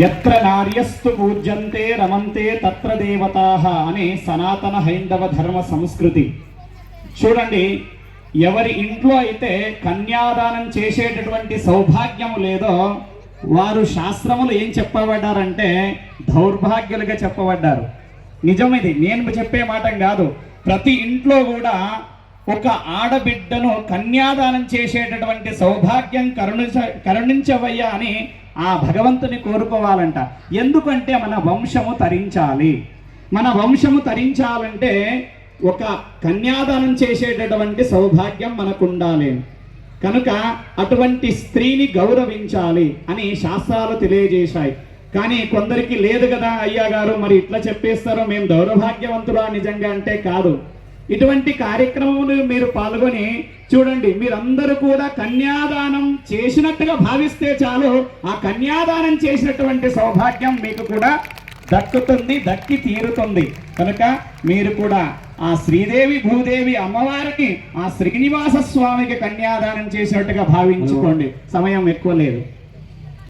ఎత్ర నార్యస్తు పూజ్యంతే రమంతే తత్ర దేవతాహ అనే సనాతన హైందవ ధర్మ సంస్కృతి. చూడండి ఎవరి ఇంట్లో అయితే కన్యాదానం చేసేటటువంటి సౌభాగ్యము లేదో వారు శాస్త్రములు ఏం చెప్పబడ్డారంటే దౌర్భాగ్యులుగా చెప్పబడ్డారు. నిజం ఇది నేను చెప్పే మాట కాదు. ప్రతి ఇంట్లో కూడా ఒక ఆడబిడ్డను కన్యాదానం చేసేటటువంటి సౌభాగ్యం కరుణించ కరుణించవయ్యా అని ఆ భగవంతుని కోరుకోవాలంట. ఎందుకంటే మన వంశము తరించాలి. మన వంశము తరించాలంటే ఒక కన్యాదానం చేసేటటువంటి సౌభాగ్యం మనకు ఉండాలి కనుక అటువంటి స్త్రీని గౌరవించాలి అని శాస్త్రాలు తెలియజేశాయి. కానీ కొందరికి లేదు కదా అయ్యా గారు మరి ఇట్లా చెప్పేస్తారో మేము దౌర్భాగ్యవంతులా నిజంగా అంటే కాదు. ఇటువంటి కార్యక్రమములు మీరు పాల్గొని చూడండి మీరందరూ కూడా కన్యాదానం చేసినట్టుగా భావిస్తే చాలు. ఆ కన్యాదానం చేసినటువంటి సౌభాగ్యం మీకు కూడా దక్కుతుంది దక్కి తీరుతుంది. కనుక మీరు కూడా ఆ శ్రీదేవి భూదేవి అమ్మవారికి ఆ శ్రీనివాస స్వామికి కన్యాదానం చేసినట్టుగా భావించుకోండి. సమయం ఎక్కువ లేదు.